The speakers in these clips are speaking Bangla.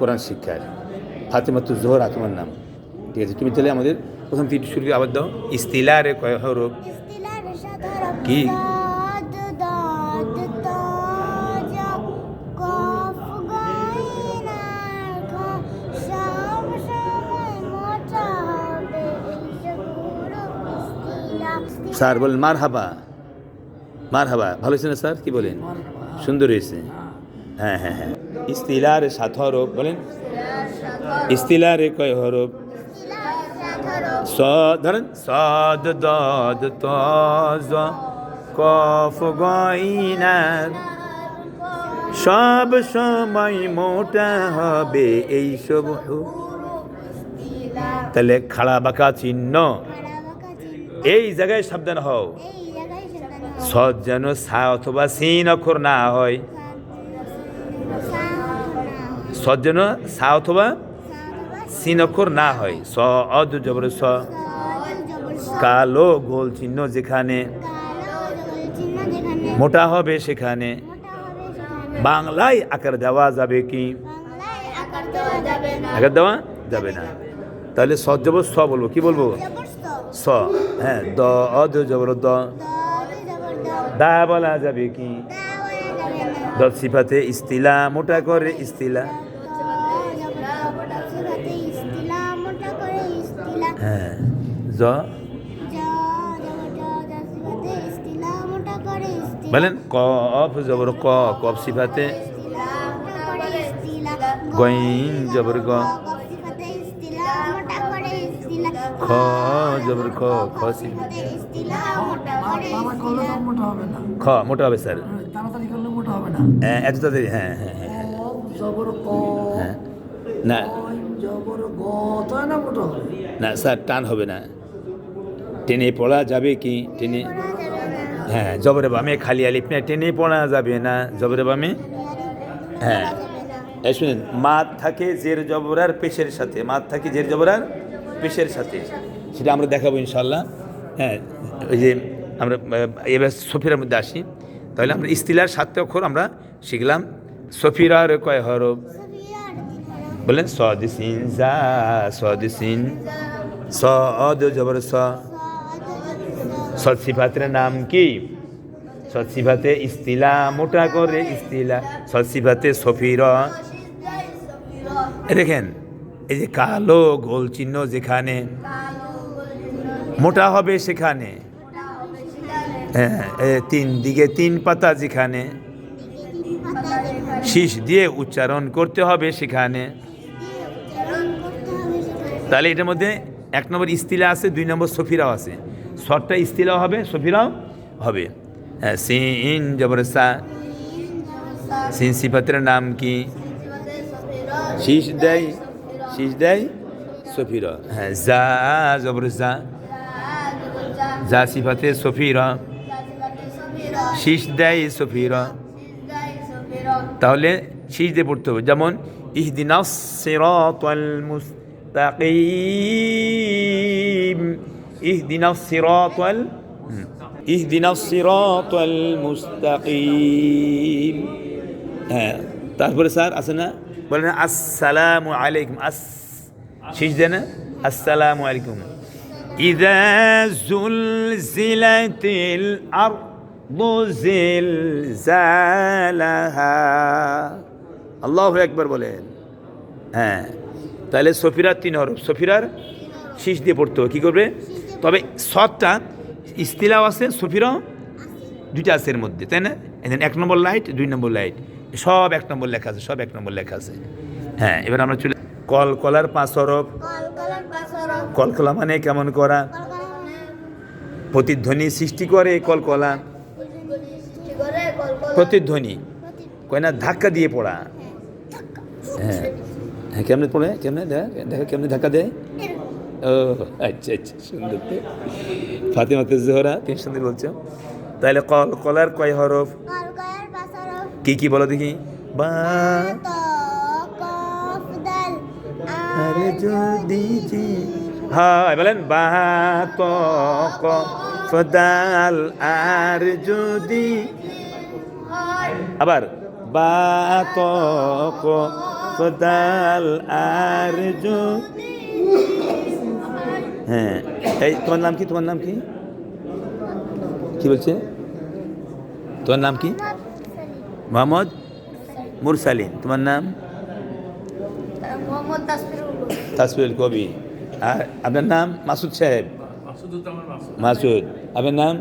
কোরআন শিক্ষার। ফাতেমাতু জোহর তোমার নাম। ঠিক আছে তুমি তাহলে আমাদের প্রথম তিনটি শুরু আবার দাও। ইস্তিলারে কয় হরফ? কি? স্যার বলেন মার হাবা মার হাবা ভালো হয়েছে না স্যার? কি বলেন? সুন্দর হয়েছে। হ্যাঁ হ্যাঁ হ্যাঁ। ইস্তিলারে সাত হরফ বলেন। ইস্তিলারে কয় হরফ ধরেন। সদ দদ ত কফ গইনার সব সময় মোটা হবে এই সব তাহলে খাড়া বাঁকা চিহ্ন। এই জায়গায় সাবধান হও। সদ যেন সা অথবা সিন অক্ষর না হয়। সদ যেন সা অথবা সিন অক্ষর না হয়। স অদ জবর স। কালো গোল চিহ্ন যেখানে মোটা হবে সেখানে। বাংলায় আকার দেওয়া যাবে কি? আকার দেওয়া যাবে না। তাহলে সদ জবর স বলব। কি বলব? স। হ্যাঁ দ অদ জবর দ। দা বলা যাবে কি? দ সিফাতে ইস্তিলা মোটা করে ইস্তিলা। হ্যাঁ জ বলেন কফ জবর ক কফ সিফাতে গইন জবর গ খ জবর খ খ সিফাতে তারা করলে তো মোটা হবে না খ মোটা হবে স্যার তাড়াতাড়ি করলে মোটা হবে না হ্যাঁ, এত তাড়াতাড়ি হ্যাঁ হ্যাঁ হ্যাঁ কফ জবর ক হ্যাঁ না কয় জবর গ তাই না স্যার টান হবে না। টেনে পড়া যাবে কি? টেনে হ্যাঁ জবরে বামে খালি আলিফ না টেনে পড়া যাবে না। জবরে বামে? হ্যাঁ। শুনেন মাত থাকে জের জবরার পেশের সাথে। মাত থাকে জের জবরার পেশের সাথে। সেটা আমরা দেখাবো ইনশাল্লাহ হ্যাঁ ওই যে আমরা এবার সফিরার মধ্যে আসি। তাহলে আমরা ইস্তিলার সাতটা অক্ষর আমরা শিখলাম। সফিরার কয় হরফ? বলেন সদিসিন জা সদিসিন স জবর স। নাম কি? সৎসিফাতে ইস্তিলা, মোটা করে ইস্তিলা। সৎসিফাতে সফির। এ দেখেন, এই যে কালো গোল চিহ্ন যেখানে, মোটা হবে সেখানে। হ্যাঁ তিন দিকে তিন পাতা যেখানে, শীষ দিয়ে উচ্চারণ করতে হবে সেখানে। তাহলে এটার মধ্যে এক নম্বর ইস্তিলা আছে, দুই নম্বর সফিরাও আছে। শর্টটা ইস্তিলাও হবে, সফিরাও হবে। হ্যাঁ সিন জবর সা, সিন সিফাতের নাম কি? শীষ দেয় শীষ দেয় সফির। হ্যাঁ জা জবর জা জা সিফাতে সফির। শীষ দেয় সফির। তাহলে শীষ দিয়ে পড়তে হবে। যেমন ইহদিনা সিরাতাল মুস্তাকিম ইহদিনা সিরাতাল ইহদিনা সিরাতাল মুস্তাকিম হ্যাঁ তারপরে স্যার আছে না বলেন আসসালামু আলাইকুম আস শীষ দেয় না আসসালামু আলাইকুম إذا زلزلت الأرض زلزالها আল্লাহ একবার বলেন হ্যাঁ তাহলে সফিরার তিন হরফ, সফিরার শীষ দিয়ে পড়তে হবে, কী করবে? তবে সৎটা ইস্তিলাও আছে, সফিরাও দুইটা আছে এর মধ্যে, তাই না? এক নম্বর লাইট, দুই নম্বর লাইট, সব এক নম্বর লেখা আছে, সব এক নম্বর লেখা আছে। হ্যাঁ এবার আমরা চলে কল, কলার পাঁচ হরফ। কলকলা মানে কেমন করা? প্রতিধ্বনি সৃষ্টি করে কলকলা প্রতিধ্বনি। কয় না, ধাক্কা দিয়ে পড়া। হ্যাঁ। হ্যাঁ কেমনে পড়ে? কেমনে? দেখ কেমনে ধাক্কা দেয়? ও আচ্ছা আচ্ছা সুন্দর তো। ফাতেমাতে জোহরা তুমি সুন্দর বলছো? তাহলে কল কলার কয় হরফ? কি কি বলো দেখি? বা আরে যদি হ্যাঁ বলেন বা ত ক ফদাল আর যদি আবার বা ত ক কফদাল আর হ্যাঁ এই তোমার নাম কি? তোমার নাম কি? কি বলছে? তোমার নাম কি? মোহাম্মদ মুরসালিন। তোমার নাম? মোহাম্মদ তাসফিরুল কবি। আর আপনার নাম? মাসুদ সাহেব। মাসুদ আপনার নাম?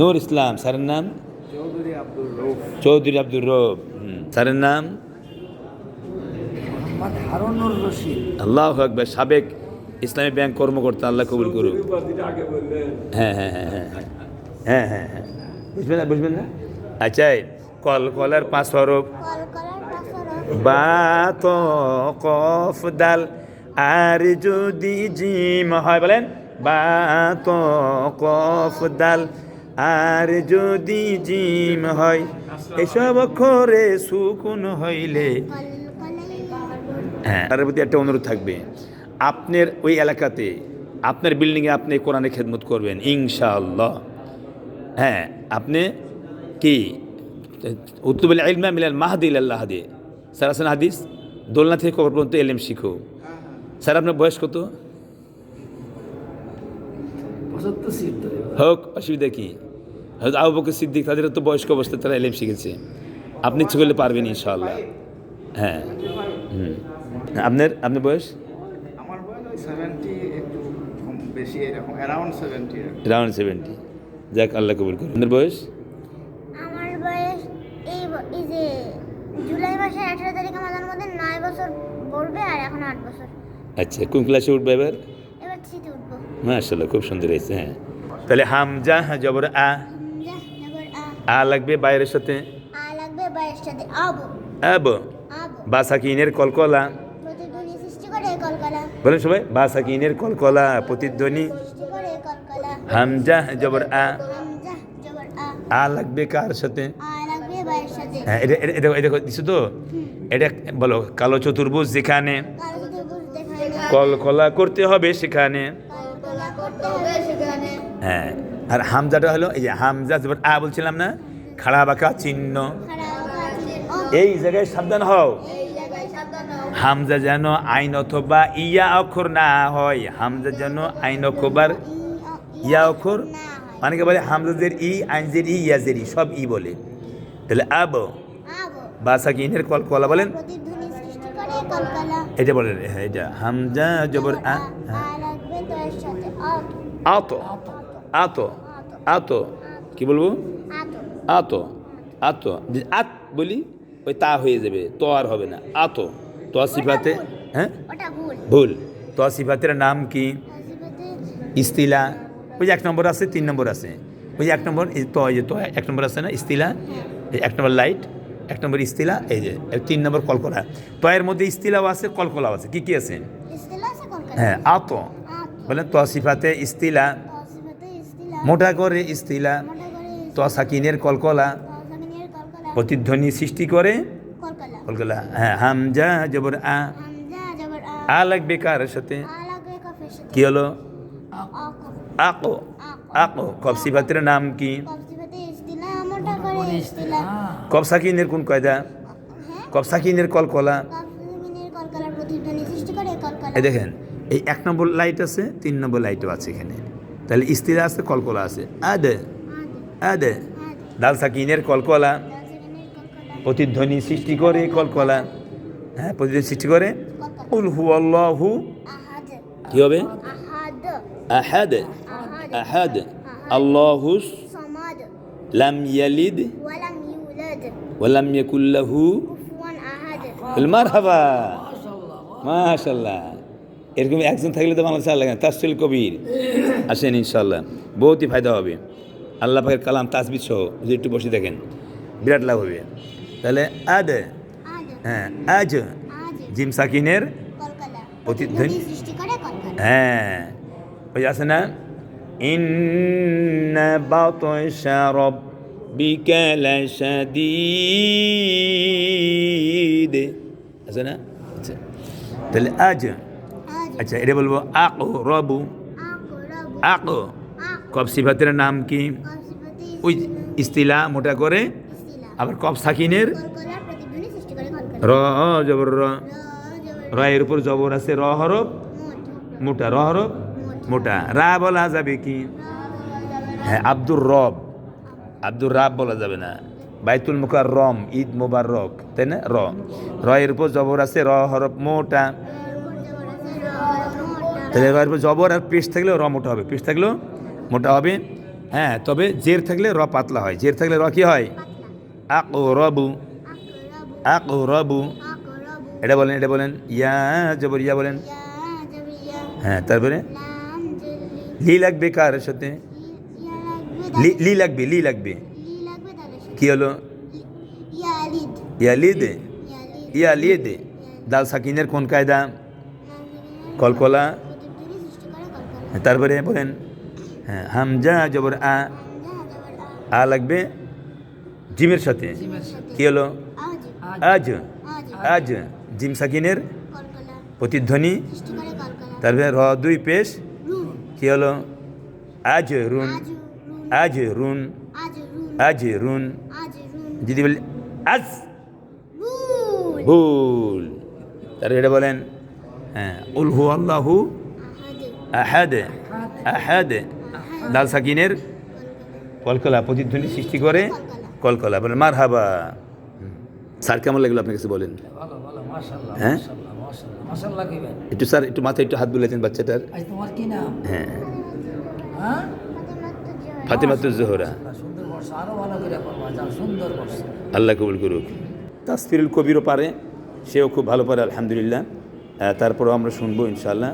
নূর ইসলাম। স্যারের নাম? চৌধুরী আব্দুর রব হুম। স্যারের নাম? আল্লাহ আকবর সাবেক ইসলামী ব্যাংক কর্মকর্তা আল্লাহ কবুল করুক। হ্যাঁ হ্যাঁ হ্যাঁ হ্যাঁ হ্যাঁ হ্যাঁ হ্যাঁ বুঝবেন না বুঝবেন না? আচ্ছা কল কলার পাঁচ হরফ বা তো কফ দাল আর যদি জিম হয় বলেন। বা তো কফ দাল আর যদি জিম হয় এসব অক্ষরে সুকুন হইলে হ্যাঁ। তার প্রতি একটা অনুরোধ থাকবে। আপনার ওই এলাকাতে আপনার বিল্ডিংয়ে আপনি কোরআনে খেদমত করবেন ইনশাআল্লাহ। হ্যাঁ আপনি কি উত্তুবুল ইলমা মিলাল মাহাদিল আল্লাহ দে স্যার আছেন হাদিস? দোলনা থেকে কবর পর্যন্ত এলেম শিখো? স্যার আপনার বয়স কত? হোক অসুবিধা কি? হয়তো আবু বকর সিদ্দিক তাদের তো বয়স্ক অবস্থায় তারা এলেম শিখেছে। আপনি ইচ্ছে করলে পারবেন ইনশাআল্লাহ। হ্যাঁ। আপনার আপনার বয়স? আমার বয়স সেভেন্টি একটু বেশি এরকম অ্যারাউন্ড সেভেন্টি রাউন্ড সেভেন্টি যাক আল্লাহ কবুল করুন আপনার বয়স? আমার বয়স এই এই যে জুলাই মাসের আঠারো তারিখ আমাদের মধ্যে নয় বছর পড়বে আর এখন আট বছর। আচ্ছা কোন ক্লাসে উঠবে এবার? এবার থ্রিতে উঠবো। মাশাল্লাহ খুব সুন্দর হয়েছে হ্যাঁ। তাহলে হামজা জবর আ। আ। আ লাগবে বাইরের সাথে? আ লাগবে বাইরের সাথে। আবু। আব। আবু। বাসাকিনের কলকলা। বলেন সবাই বাসাকিনের কলকলা প্রতিধ্বনি। কলকলা হামজা জবর আ। জবর আ আ লাগবে কার সাথে? হ্যাঁ এটা এটা এটা দিছো তো? এটা বলো কালো চতুর্ভুজ যেখানে কলকলা করতে হবে সেখানে। কলকলা করতে হবে সেখানে হ্যাঁ আর হামজাটা হলো এই যে হামজা জবর আ বলছিলাম না? খাড়া বাঁকা চিহ্ন। এই জায়গায় সাবধান হও এই জায়গায় সাবধান হও হামজা যেন আইন অথবা ইয়া অক্ষর না হয়, হামজা যেন আইন অক্ষর ইয়া অক্ষর অনেকে বলে হামজাদের ই আইনজের ই ইয়াজের ই, সব ই বলে। তাহলে আব আবু বাসাকিনের কল কলা বলেন? এটা বলেন হ্যাঁ এটা হামজা জবর হ্যাঁ। আত আত আত, কি বলব? আত আত আত বলি, ওই তা হয়ে যাবে, তো আর হবে না, আত। তো সিফাতে হ্যাঁ ভুল। তো সিফাতের নাম কি? ইস্তিলা। ওই যে এক নম্বর আছে তিন নম্বর আছে। ওই যে এক নম্বর তো এই যে তো এক নম্বর আছে না ইস্তিলা? এই এক নম্বর লাইট এক নম্বর ইস্তিলা এই যে তিন নম্বর কলকলা। তো এর মধ্যে ইস্তিলাও আছে কলকলাও আছে। কি কি আছে? হ্যাঁ আত। বলেন তো সিফাতে ইস্তিলা। মোটা করে ইস্তিলা। মোটা করে তো সাকিনের কলকলা। প্রতিধ্বনি সৃষ্টি করে। কলকলা হ্যাঁ হামজা জবর আ। হামজা আ। আ লাগবে কার সাথে? কি হলো? আকো। আকো। কব সিফাতের নাম কি? কব সাকিনের কোন কয়দা? হ্যাঁ? কব সাকিনের কলকলা। এই দেখেন এই এক নম্বর লাইট আছে তিন নম্বর লাইটও আছে এখানে। তাহলে ইস্তিরা আছে কলকলা আছে। আদে। আদ। দাল সাকিনের কলকলা। প্রতিধ্বনি সৃষ্টি করে কলকলা হ্যাঁ প্রতিধ্বনি সৃষ্টি করে। উল হু আল্লাহু কি হবে? আহাদ। আহাদ। আহাদ। আহাদ। আল্লাহু সমাদ। লাম ইয়ালিদ ওয়ালাম ইউলাদ। ওয়ালাম ইয়াকুল লাহু কুফুয়ান আহাদ। মারহাবা। মাশাল্লাহ এরকম একজন থাকলে তো বাংলাদেশে আল্লাহ তাসফিল কবির। আসেন ইনশাল্লাহ বহুতই ফায়দা হবে। আল্লাহ পাকের কালাম তাসবিদ সহ। যদি একটু বসে দেখেন বিরাট লাভ হবে। তাহলে আদ। হ্যাঁ আজ। জিম সাকিনের প্রতিধ্বনি- হ্যাঁ। ওই আছে না? ইন্না বাতশা রব্বিকা লাশাদীদ। আছে না? আচ্ছা। তাহলে আজ। আচ্ছা এটা বলব আকো রবু আকো কব সিফাতের নাম কি? ওই ইস্তিলা মোটা করে আবার কব সাকিনের? র জবর, র। র এর উপর জবর আছে, র হরফ? মোটা। র হরফ? মোটা। রা বলা যাবে কি? হ্যাঁ আব্দুর রব। আব্দুর রাব বলা যাবে না। বাইতুল মুখার রম ঈদ মোবারক, তাই না? র। র এর উপর জবর আছে, র হরফ মোটা। তাহলে র উপর জবর আর পেশ থাকলেও র মোটা হবে। পেশ থাকলেও মোটা হবে। হ্যাঁ তবে জের থাকলে র পাতলা হয়। জের থাকলে র কি হয়? আকরাবু আকরাবু এটা বলেন এটা বলেন ইয়া জবর ইয়া বলেন হ্যাঁ তারপরে লি লাগবে কার সাথে লি লাগবে লি লাগবে কি হলো ইয়া লিদ ইয়া লি দে দাল সাকিনের কোন কায়দা কলকলা তারপরে বলেন হ্যাঁ হামজা জবর আ আ লাগবে জিমের সাথে? কি হলো? আজ। আজ? আজ। আজ? জিম সাকিনের? প্রতিধ্বনি? সৃষ্টি করে কলকলা তারপরে র দুই পেশ। কি হলো? আজ রুন। আজ রুন। আজ রুন। রুন। আজ রুন। আজ যদি বলি আজ। ভুল। তারপরে এটা বলেন হ্যাঁ উল হু আল্লাহু আহাদ। আহাদ। আহাদ। দাল সাকিনের কলকলা প্রতিধ্বনি সৃষ্টি করে। কলকলা বলেন মার হাবা স্যার কেমন লাগল আপনার কাছে বলেন? হ্যাঁ? একটু স্যার একটু মাথায় একটু হাত বুলেছেন বাচ্চাটার। হ্যাঁ। হ্যাঁ? ফাতেমাতুজ জোহরা। আল্লাহ কবুল করুক। তাসফিরুল কবিরও পারে সেও খুব ভালো পারে আলহামদুলিল্লাহ। তারপরেও আমরা শুনব ইনশাল্লাহ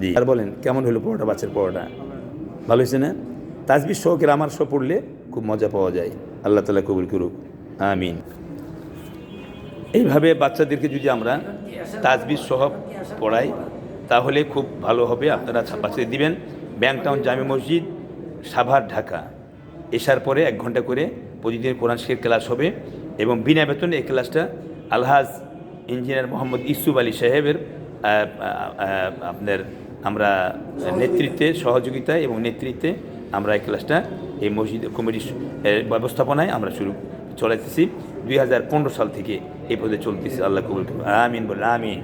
জি। আর বলেন কেমন হলো পড়াটা বাচ্চার পড়াটা ভালো হয়েছে না? তাজবির শোকের আমার শো পড়লে খুব মজা পাওয়া যায়। আল্লাহ তালা কবুল করুক। আমিন। এইভাবে বাচ্চাদেরকে যদি আমরা তাজবির সহ পড়াই, তাহলে খুব ভালো হবে। আপনারা বাচ্চাদের দিবেন। ব্যাংকটাউন জামে মসজিদ, সাভার, ঢাকা। এসার পরে এক ঘণ্টা করে প্রতিদিন কোরআন শেখের ক্লাস হবে এবং বিনা বেতনে এই ক্লাসটা আলহাজ ইঞ্জিনিয়ার মোহাম্মদ ইসুফ আলী সাহেবের আপনার আমরা নেতৃত্বে সহযোগিতা এবং নেতৃত্বে আমরা এই ক্লাসটা, এই মসজিদ, কমিটির ব্যবস্থাপনায় আমরা শুরু চলাইতেছি। দুই হাজার পনেরো সাল থেকে এই পদে চলতেছি। আল্লাহ কবুল। আমিন বলে আমিন।